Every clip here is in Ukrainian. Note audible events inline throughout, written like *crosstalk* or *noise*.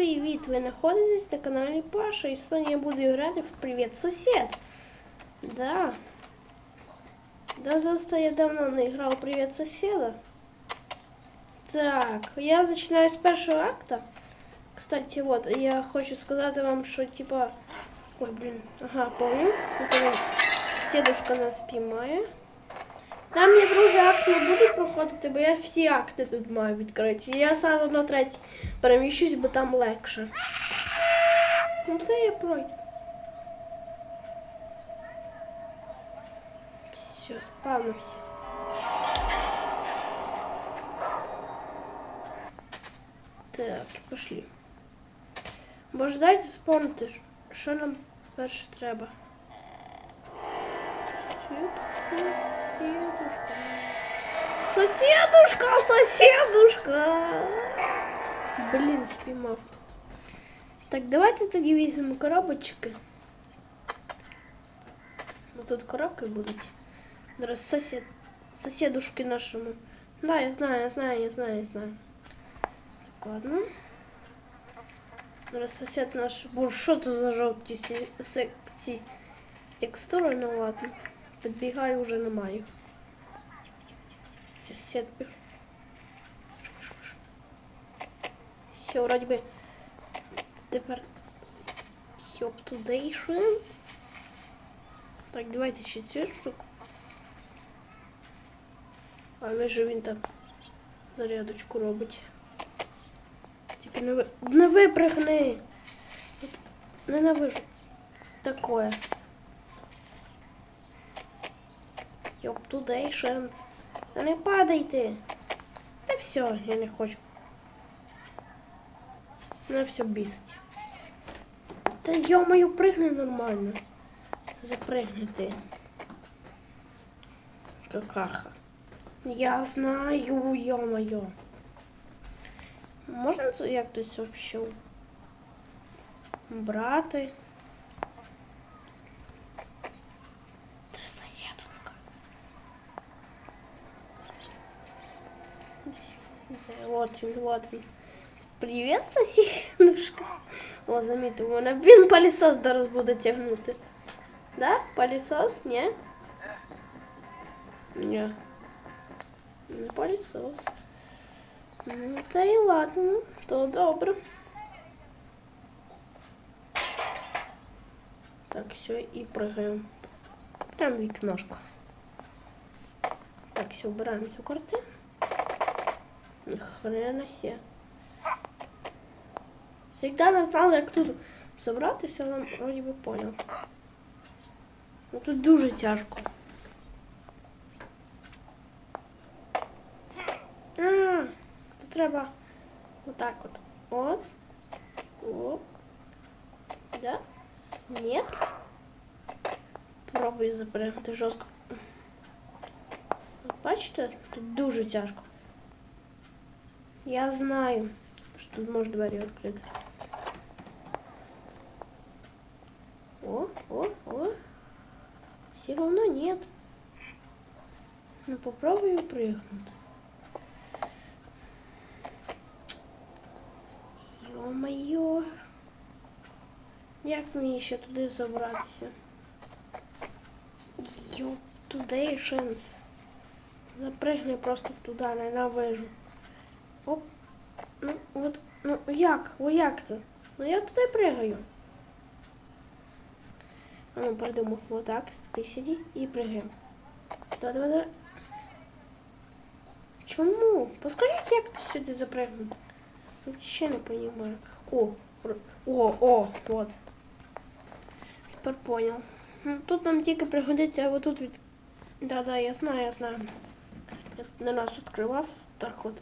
привіт! Ви знаходитесь на каналі Паша і сьогодні я буду грати в Привіт сусід. Да. Да, просто я давно не грав у Привіт сусіда. Так, я починаю з першого акта. Кстати, вот, я хочу сказати вам, що типа. Ой, блін, ага, помню. Тут он, сусідушка нас піймає. Там я другий акт не буду проходити, бо я всі акти тут маю відкриті. Я сразу на третій переміщусь, бо там легше. Ну це я пройду. Все, спавнимся. Так, пошли. Боже, дайте спомнити, що нам перше треба. Сусідушка, сусідушка. Сусідушка, сусідушка. Блін, спіймав. Так, давайте тоді візьмемо коробочки. Ну тут коробки будуть. Зараз сосед, сусідушки нашому. Да, я знаю, я знаю, я знаю, я знаю. Так, ладно. Зараз сусід наш. Боже, що тут за жовті сі, сі, ці текстури? Ну ладно. Підбігаю вже немає. Сусід піш. Все, вроді би. Тепер. Up Так, давайте ще цю штуку. Але ж він там зарядочку робить. Тільки не ви... Не випрыгни! Ненавижу. Такое. Йоптудейшенс. Та не падайте. Та все, я не хочу. Мене все бісить. Та йо-моє, пригни нормально. Запригнути. Какаха. Я знаю, йо-моє. Можна це як хтось вообще брати? Вот він, вот він. Привіт, сусідушка. О, замітив, у мене він пылесос зараз буде тягнути. Да? Пылесос? Ні? Ні. Не пылесос. Ну, та й ладно, то добре. Так, все, і прыгаємо. Там вікношко. Так, все, убираем всю картину. Ни хрена себе. Всегда не знала, як тут собратися, але вроді би понял. Ну тут дуже тяжко. А, тут треба отак от. От. Оп. Да? Нет. Пробуй запрягти жорстко. Бачите, тут дуже тяжко. Я знаю, що тут можна двері відкрити. О, о, о. Все равно нет. Ну попробую прыгнуть. Ё-моё. Як мені ще туди забратися? Йоп, туди шанс. Запригни просто туди, ненавижу. Оп. Ну, от, ну як? О, як це? Ну я туди пригаю. Ну, придумав. Вот так. Ти сиди і пригаємо. Давай, давай, давай. Чому? Поскажіть, як ти сюди запригнути? Вообще не понимаю. О, о, о, вот. Тепер понял. Ну, тут нам тільки пригодиться, а вот тут від... Да-да, я знаю, я знаю. Я не раз відкривав. Так от.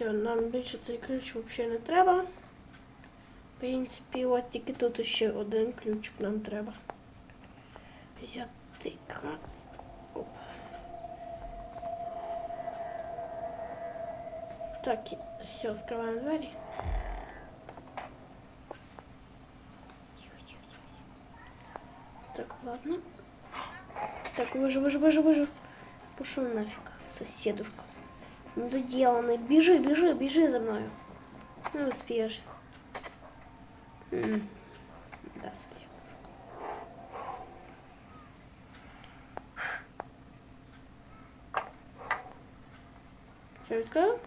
Все, нам більше цей ключ взагалі не треба. В принципі, от тільки тут ще один ключик нам треба. Взяти ка. Оп. Так, і- все, відкриваємо двері. Тихо, тихо, тихо. Так, ладно. Так, выжу, выжу, выжу, выжу. Пошел нафиг, соседушка. Недоделанный. Бежи, бежи, бежи за мною. Не успієш. М, Да, совсем. Все відкрив?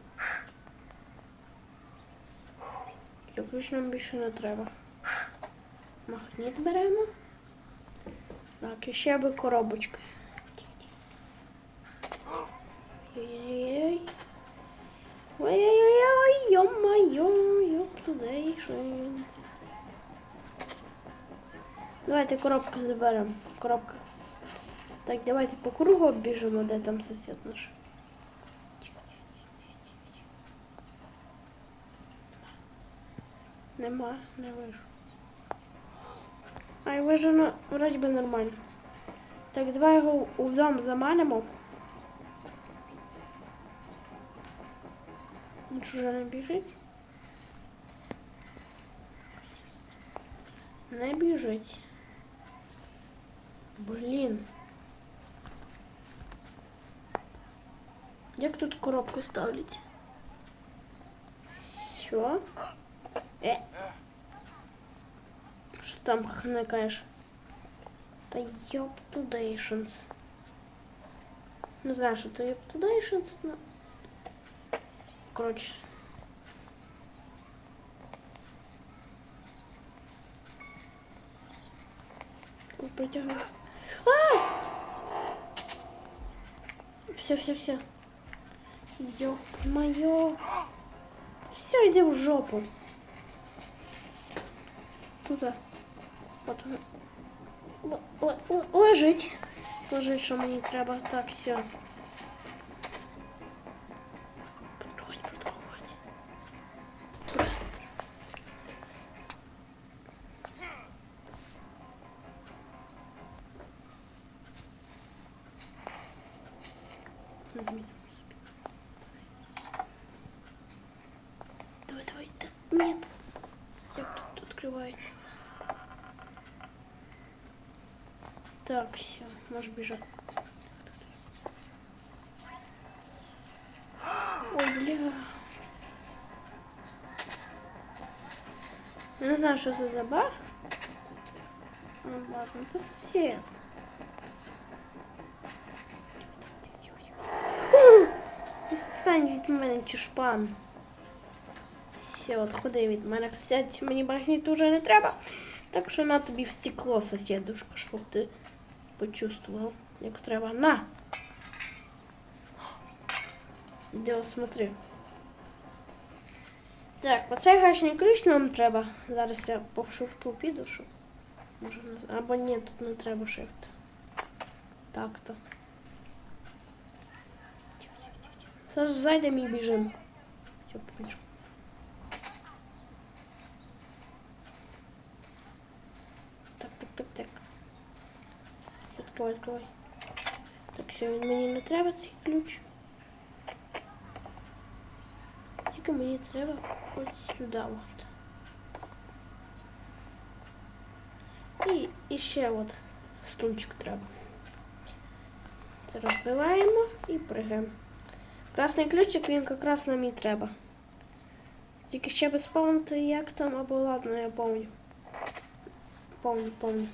Я ключ нам більше не треба. Магніт беремо. Так, і ще би коробочка. Ой-ой-ой. Ой-ой-ой, ё-моё, ёптудейшн. Давайте коробку заберемо. Коробка. Так, давайте по кругу обіжимо, де там сусід наш. Нема, не вижу. Ай, вижено, вроді би нормально. Так, давай його у дом заманимо. Він ж уже не біжить. Не біжить. Блін. Як тут коробку ставлять? Що? Е. Що там хнекаєш? Та йоптудейшнс. Не знаю, що це йоптудейшнс, но... Коротше. Притягну. А! Все, все, все. Ё-моё. Все, иди в жопу. Туда. От. Л- л- л- Лежить. Лежить, що мені треба. Так, все. Открывается? Так, все, можешь бежать. Ой, бля. Не знаю, что за забах. Ну ладно, это сосед. Відстань від мене, чушпан. Все, от від мене. Кстати, мені магніт уже не треба. Так що на тобі в стекло, сусідушка, щоб ти почувствував, як треба. На! Іди осмотри. Так, оцей гачний ключ нам треба. Зараз я по шифту піду, щоб. Може. Або ні, тут не треба шифт. Так-то. Зараз зайдемо і біжимо. Все, побіжу. Так, так, так, так. Відкривай, відкривай. Так, все, він мені не треба цей ключ. Тільки мені треба ось сюди от. І, і ще от стульчик треба. Це розбиваємо і пригаємо. Красний ключик він якраз нам і треба. Тільки ще би спомнити, як там, або ладно, я помню. Помню, помню.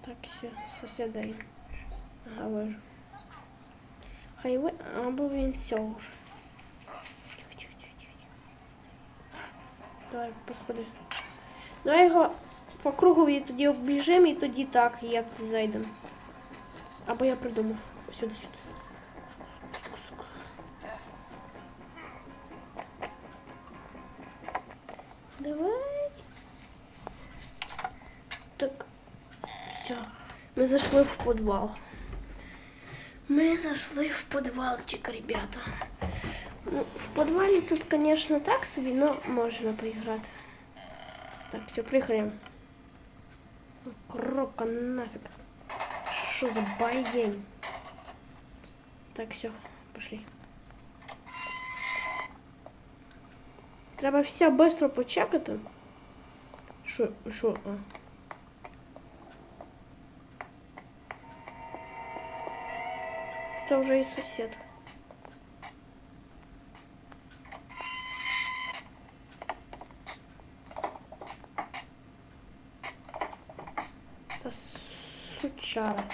Так, все, сусіда є. Хай ви... Або він тихо. Давай, підходи. Давай його по кругу і тоді обіжимо, і тоді так, як зайдемо. Або я придумав. Сюди, сюди. Давай. Все. Мы зашли в подвал. Мы зашли в подвалчик, ребята. Ну, в подвале тут, конечно, так себе, но можно поиграть. Так, все, приехали. Крока нафиг. Что за байдень? Так, все, пошли. Треба все швидко почекати. Що, що? А. это уже и сосед. Это сучара.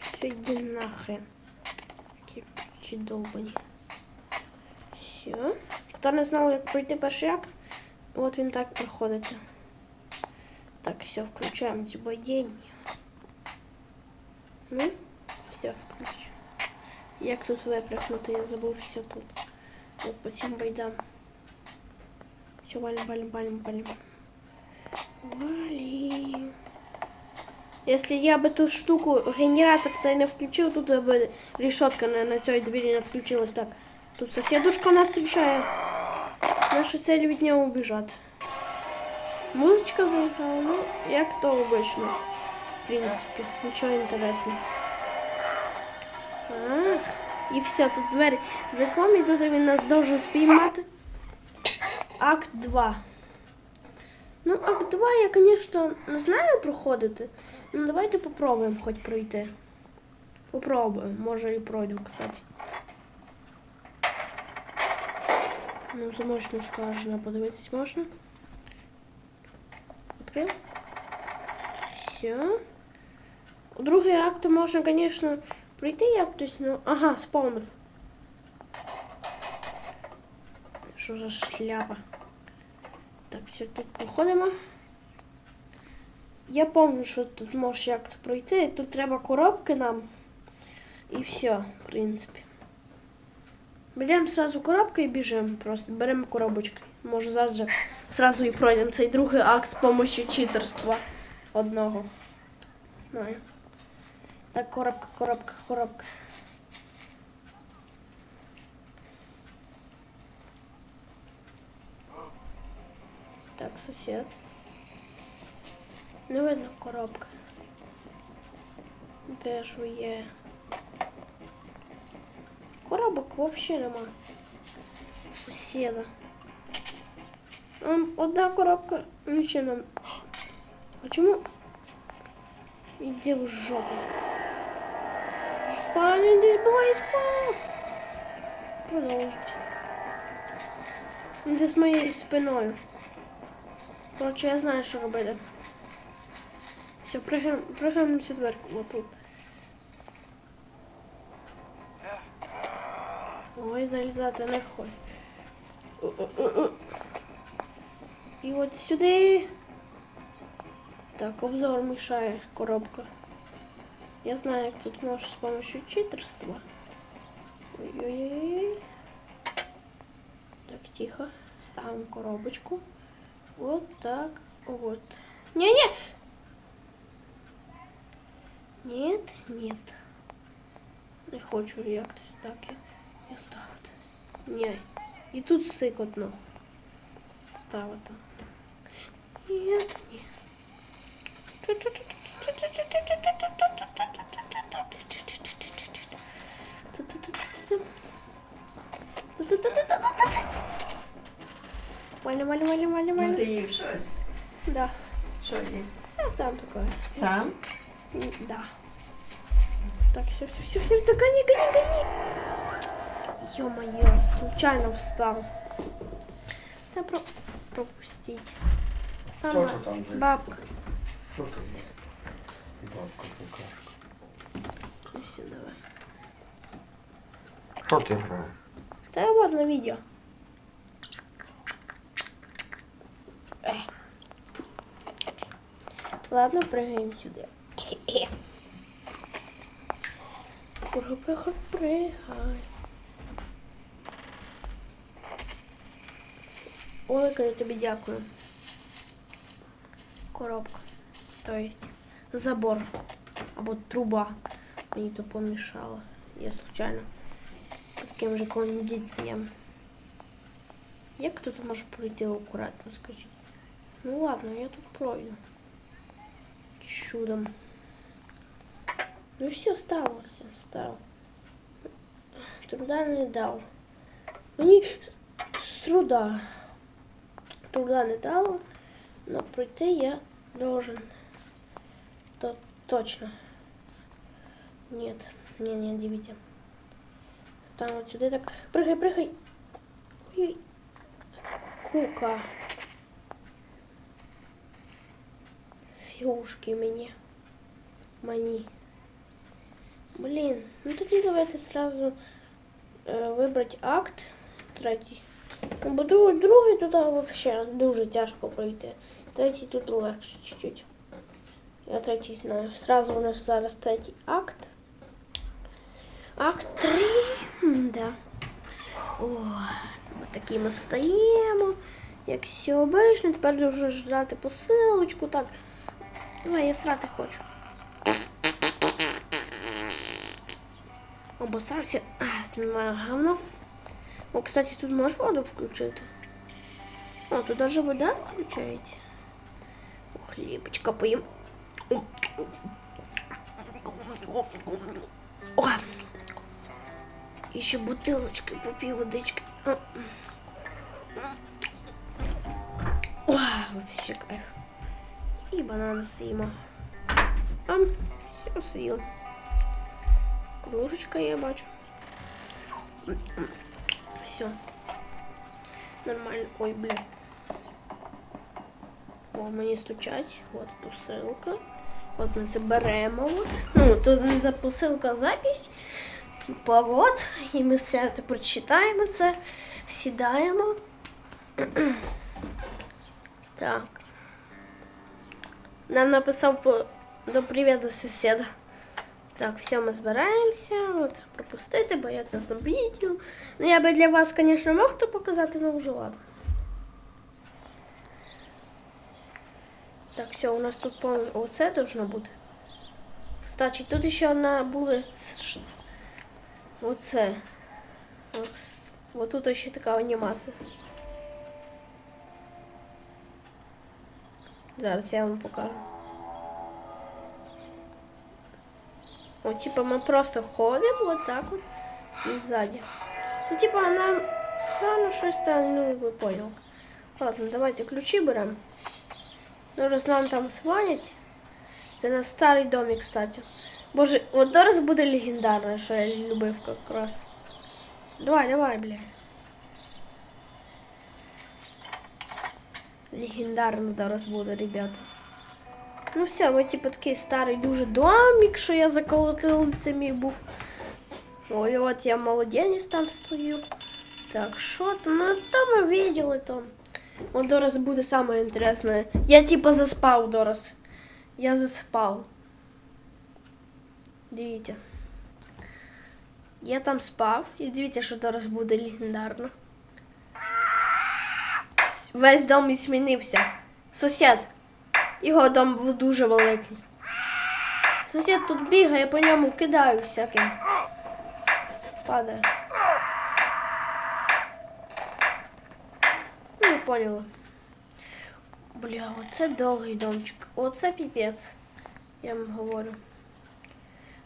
Все, иди нахрен. Какие птичьи долбани. Все. Кто не знал, как пройти перший акт, от він так проходить. Так, все, включаємо дзюбодіння. Ну, все, включу. Як тут випрыгнути, я забув все тут. От по цим байдам. Все, валим, валим, валим, валим. Валим. Если я бы ту штуку, генератор цей не включив, тут би решетка на, на цій двері не включилась. Так, тут соседушка нас встречает. Наша цель від нього убежать. Музичка заиграла, ну, як то обично. В принципі, нічого інтересного. Ах, і все, тут двері заком, і тут він нас должен спіймати. Акт 2. Ну, акт 2 я, звісно, не знаю проходити. Ну, давайте попробуємо хоч пройти. Попробуємо, може і пройду, кстати. Ну, замочно скажено, подивитись можна. Відкрив. Все. Другий акт можна, звісно, пройти якось, ну. Ага, спавнив. Що за шляпа? Так, все, тут проходимо. Я пам'ятаю, що тут можеш як пройти. Тут треба коробки нам. І все, в принципі. Беремо сразу коробки і біжимо просто. Беремо коробочки. Може зараз же сразу і пройдемо цей другий акт з допомогою читерства одного. Знаю. Так, коробка, коробка, коробка. Так, сусід. Не видно коробка. Де ж ви є? Коробок взагалі нема. Сусіда. Ем, Одна коробка, нічого нам. А чому? Іди в жопу. Шпаня десь буває спав. Продовжить. Він за моєю спиною. Коротше, я знаю, що робити. Все, на цю дверку, отут. Ой, залізати не хочу. О-о-о-о. І от сюди. Так, обзор мішає коробка. Я знаю, як тут можеш з помощью читерства. Ой-ой-ой. Так, тихо. Ставимо коробочку. Вот так. Вот. Не-не! Нет, нет. Не хочу якось так. Я, я ставити. Ні. І тут сикотно. Ставити. Нет, ні. Маля, маля, маля, маля, Ну, ти маля. їв щось. Да. Що їв? А там такое. Сам? М, Да. Так, все, все, все, все, так гони, гони, гони. Ё-моё, случайно встал. Да про... пропустить. Там Хто це там же? бабка. Що там? І бабка какашка. Ну все, давай. Що ти граєш? Да вот на видео. Эх. Ладно, прыгаем сюда. Прыгай, прыгай, прыгай. Ой, я тобі дякую. Коробка. То есть забор. Або труба. Мені то помішало. Я случайно по таким же кондиціям. Як тут може пройти акуратно, скажіть? Ну ладно, я тут пройду. Чудом. Ну все, ставился, став. Труда не дав. Мені з труда. Труда не дало, но пройти я должен. То точно. Нет, не, не, дивіться. Там от сюди так. Пригай, пригай. Ой. Кука. ігрушки мені. Мені. Блін, ну тоді давайте сразу е, вибрати акт третій. Ну, Бо друг- другий туди взагалі дуже тяжко пройти. Третій тут легше чуть-чуть. Я третій знаю. Сразу у нас зараз третій акт. Акт 3. Да. О, такі ми встаємо. Як все обично, тепер дуже ждати посилочку. Так. Давай, я срати хочу. Обосрався. Знімаю говно. О, кстати, тут можеш воду включити? О, тут даже вода включається. О, хлібочка поїм. О! І ще бутилочки попів водички. О, О, вообще кайф. І банан з'їмо. Ам, все съел. Кружечка я бачу. Все. Нормально. Ой, бля. О, мені стучать. От посилка. От ми це беремо. Ну, тут не за посилка, запись. Типа от. І ми все це прочитаємо це. Сідаємо. Так. Нам написав по... до привіду сусіда. Так, все, ми збираємося. От, пропустити, бо я це сам. Ну, я би для вас, звісно, мог то показати, але вже ладно. Так, все, у нас тут повно. Оце должно бути. Кстати, тут ще одна була. Оце. От, от тут ще така анімація. Зараз я вам покажу. От, типа, ми просто ходимо вот так вот і ззаді. Ну, типа, нам саме щось там, ну, ви понял. Ладно, давайте ключі беремо. Ну, раз нам там свалять. Це на старий домик, кстати. Боже, от зараз буде легендарне, що я любив якраз. Давай, давай, бля. Легендарно зараз буде, ребята. Ну все, ми типу такий старий дуже домик, що я заколотив це мій був. Ой, от я молодець там стою. Так, що там? Ну там ми видели там. От зараз буде саме інтересне. Я типа заспав зараз. Я заспав. Дивіться. Я там спав і дивіться, що зараз буде легендарно. Весь дом і змінився. Сусід. Його дом був дуже великий. Сусід тут бігає, по ньому кидаю всяким. Падає. Ну, не поняла. Бля, оце довгий домчик. Оце піпець. Я вам говорю.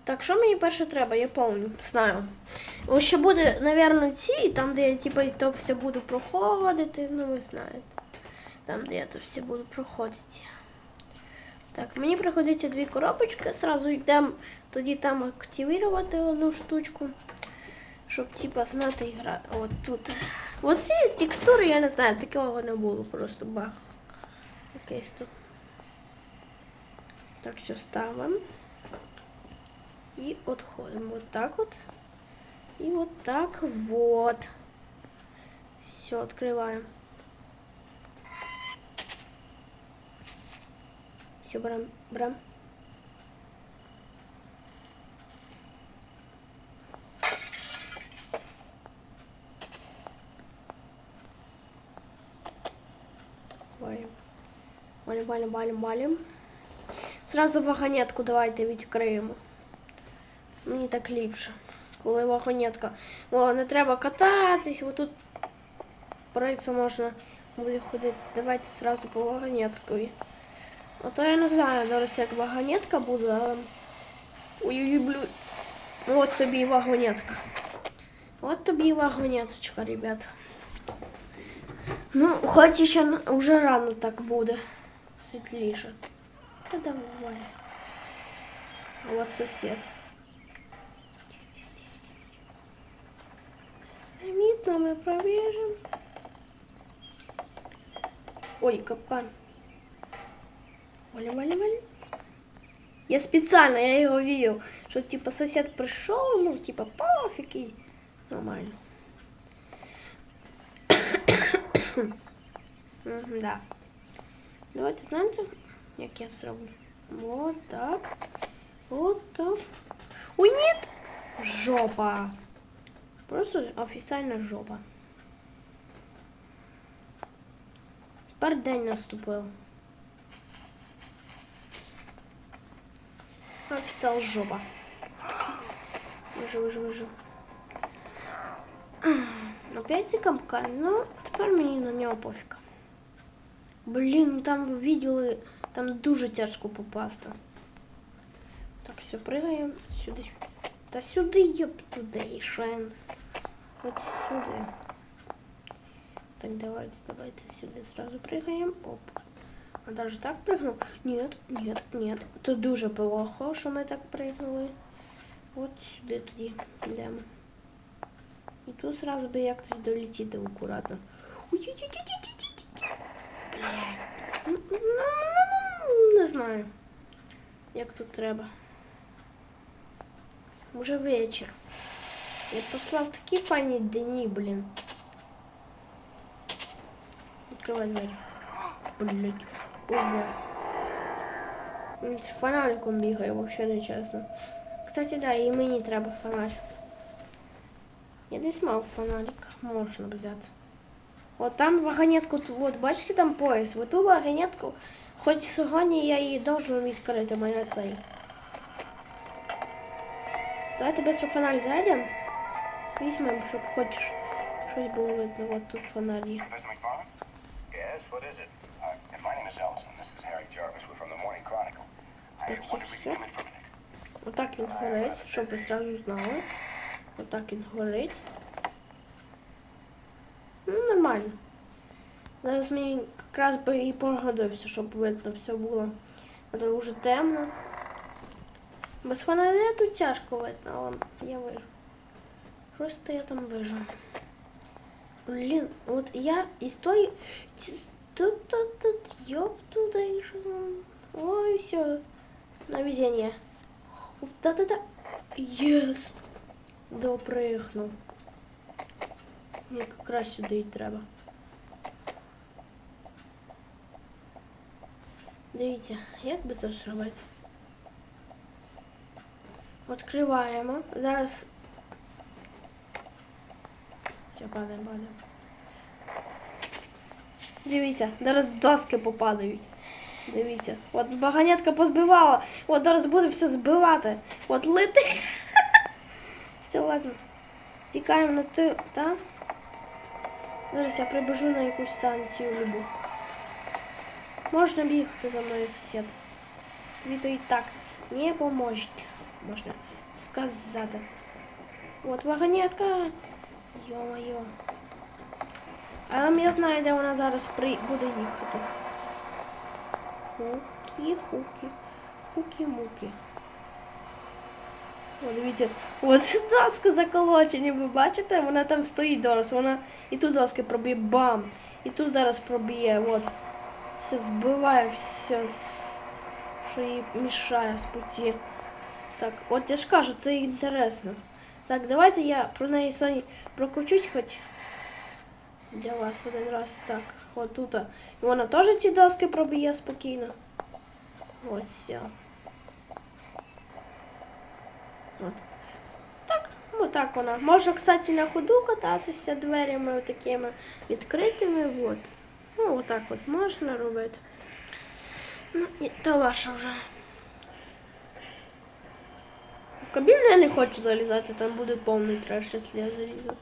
Так, що мені перше треба, я помню, знаю. Ось ще буде, напевно, ці, там, де я типу, то все буду проходити, ну ви знаєте. Там, де я то все буду проходити. Так, мені приходиться дві коробочки, сразу йдемо тоді там активувати одну штучку, щоб типа знати гра. От тут. Оці текстури, я не знаю, такого не було, просто бах. Якийсь тут. Так, все ставимо. І отходимо. Вот так вот. И вот так вот. Все, открываем. Все, брам, брам. Валим. Валим, валим, валим, валим. Сразу вагонетку давайте відкриємо. Мені так ліпше. Коли вагонетка. О, не треба кататись, бо тут можна буде ходити. Давайте сразу по вагонетку. А то я не знаю, зараз як вагонетка буде, але. Ой-ой-ой, блю. От тобі і вагонетка. От тобі і вагонеточка, ребят. Ну, хоч ще н- вже рано так буде. Світліше. Та давай. От сусід. Замітно ми пробіжимо. Ой, капкан. Валя, валя, валя. Я специально, я его видел, что типа сосед пришел, ну типа пофиг и нормально. Да. Давайте знаете, як я зроблю? Вот так. Вот так. Ой, нет! Жопа. Просто офіційна жопа. Тепер день наступив. Офіціал жопа. Вижу, вижу, вижу. Опять цей капкан, ну тепер мені на нього пофіг. Блін, ну там ви видели, там дуже тяжко попасти. Так, все, пригаємо сюди. Та сюди, ёп, туди і шанс. От сюди. Так, давайте, давайте сюди сразу пригаємо. Оп. А даже так прыгнул? Нет, нет, нет. Це дуже плохо, що ми так пригнули. От сюди тоді йдемо. І тут сразу би якось долетіти акуратно. Ой-ой-ой-ой-ой-ой-ой. Блядь. Ну, ну, ну, Не знаю, як тут треба. Уже вечір. Я послав такі файні дні, блін. Відкривай двері. Блять. З фонариком бігає, вообще не чесно. Кстати, да, і мені треба фонарик. Я десь мав фонарик, можна взяти. От там вагонетку, от бачите там пояс, от ту вагонетку, хоч сьогодні я її должен відкрити, моя цей. Давайте без фонарик зайдемо. Візьмемо, щоб хоч щось було видно. От тут фонарі. Yes, what is it? Так, все. minute. Отак він горить, щоб ви зразу знали. Отак він горить. Ну, нормально. Зараз мені якраз би і погодився, щоб видно все було. А то темно. Без фонаря тут тяжко видно, але я вижу. Просто я там вижу. Блін, от я із тої. Тут, тут, тут, йоп туди. там. Ой, все. На везение. Да-да-да. Єс. Допригнув. Мені якраз сюди і треба. Дивіться, як би це зробити? Відкриваємо. Зараз. Все, падаємо, падаємо. Дивіться, зараз доски попадають. Дивіться, от баганятка позбивала. От зараз буде все збивати. От лети. *laughs* Все, ладно. Тікаємо на ту, так? Зараз я прибіжу на якусь станцію любу. Можна бігти за мною сусід. Тобі то і так не поможуть, можна сказати. От вагонетка. Йо-моє. Але я знаю, де вона зараз при... буде їхати. Хуки, хуки, хуки-муки. О, дивіться, от *laughs* доска заколочені, ви бачите? Вона там стоїть зараз, вона і тут доски проб'є бам. І тут зараз проб'є, от. Все збиває, все, що їй мішає з путі. Так, от я ж кажу, це інтересно. Так, давайте я про неї Соні прокручусь хоч для вас один раз. Так, от тут. І вона теж ці доски проб'є спокійно. Ось. От. Так, отак вона. Може, кстати, на ходу кататися дверями такими відкритими. От. Ну, отак от можна робити. Ну, і то ваше вже. В кабіну я не хочу залізати, там буде повний треш, якщо я залізу.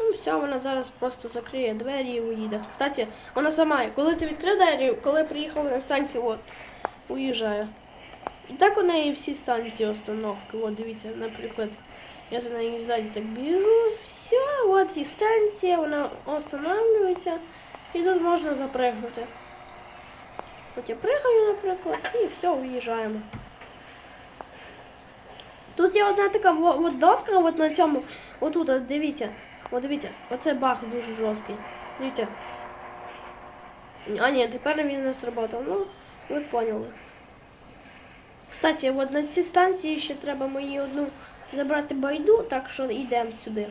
Ну, все, вона зараз просто закриє двері і уїде. Кстати, вона сама, коли ти відкрив двері, коли приїхала на станцію, от, уїжджає. І так у неї всі станції остановки. От, дивіться, наприклад, я за нею ззаді так біжу, все, от і станція, вона останавливається, і тут можна запригнути. От я пригаю, наприклад, і все, уїжджаємо. Тут є одна така от доска, от на цьому, отут, от дивіться, от дивіться, оце бах дуже жорсткий. Дивіться. А ні, тепер він не сработав. Ну, Ви поняли. Кстати, от на цій станції ще треба мені одну забрати байду, так що йдемо сюди.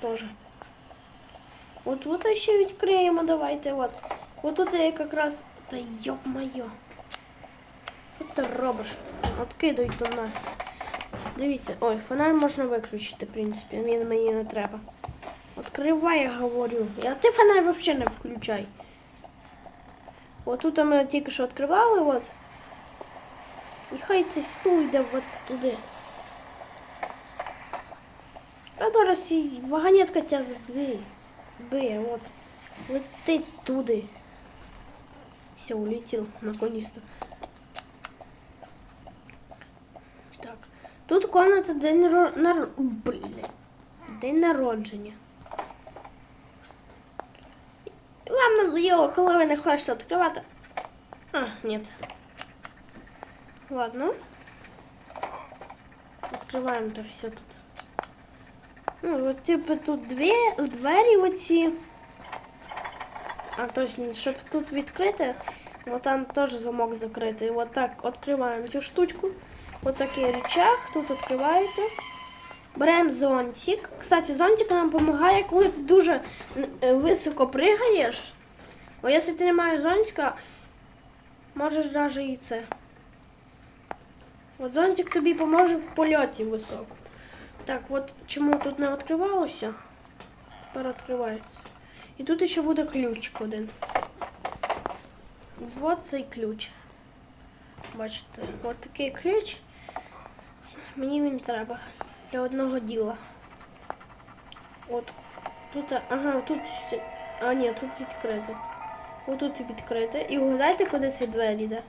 Теж. От от ще відкриємо, давайте. От. Тут я якраз. Та йоп-моє. Що ти робиш? Откидай то на. Дивіться, ой, фонарь можна виключити, в принципі, він мені не треба. Откривай, я говорю. А ти фонарь взагалі не включай. От тут ми тільки що відкривали, от. І хай цей стул йде от туди. Та зараз і вагонетка тебе збиє. Збиє, от. Летить туди. Все, улетел, наконец-то. Так. Тут комната день ро... нар... Блін. День народження. Вам надоело, коли ви не хочете відкривати. А, нет. Ладно. Открываем то все тут. Ну, вот типа тут дві, двері оці. А точно, щоб тут відкрити, вот там теж замок закритий. Вот так відкриваємо цю штучку. Вот такий рычаг, тут відкривається. Беремо зонтик. Кстати, зонтик нам допомагає, коли ти дуже е, високо пригаєш. Бо якщо ти не маєш зонтика, можеш навіть і це. От зонтик тобі поможе в польоті високо. Так, от чому тут не відкривалося? Тепер відкривається. І тут ще буде ключик один. Вот цей ключ. Бачите, от такий ключ. Мені він треба для одного діла. От тут, ага, тут. А, ні, тут відкрито. Отут відкрите. І угадайте, куди ці двері йде.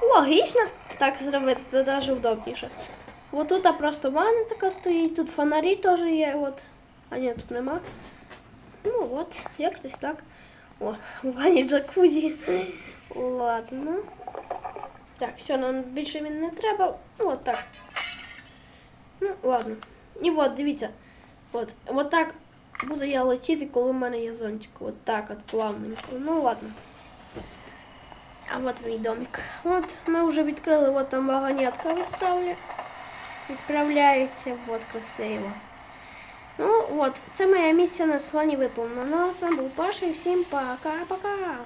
Логічно так зробити, це навіть удобніше. От тут просто ванна така стоїть, тут фонарі теж є. От. А ні, тут нема. Ну от, якось так. О, у ванні джакузі. Ладно. Так, все, нам більше він не треба. От так. Ну, ладно. І от, дивіться. От, от так буду я летіти, коли в мене є зонтик. От так от плавненько. Ну ладно. А от мій домик. От ми вже відкрили, от там вагонетка відправля... відправляється. От красиво. Ну от, це моя місія на слоні виповнена. Ну, а з вами був Паша і всім пока-пока.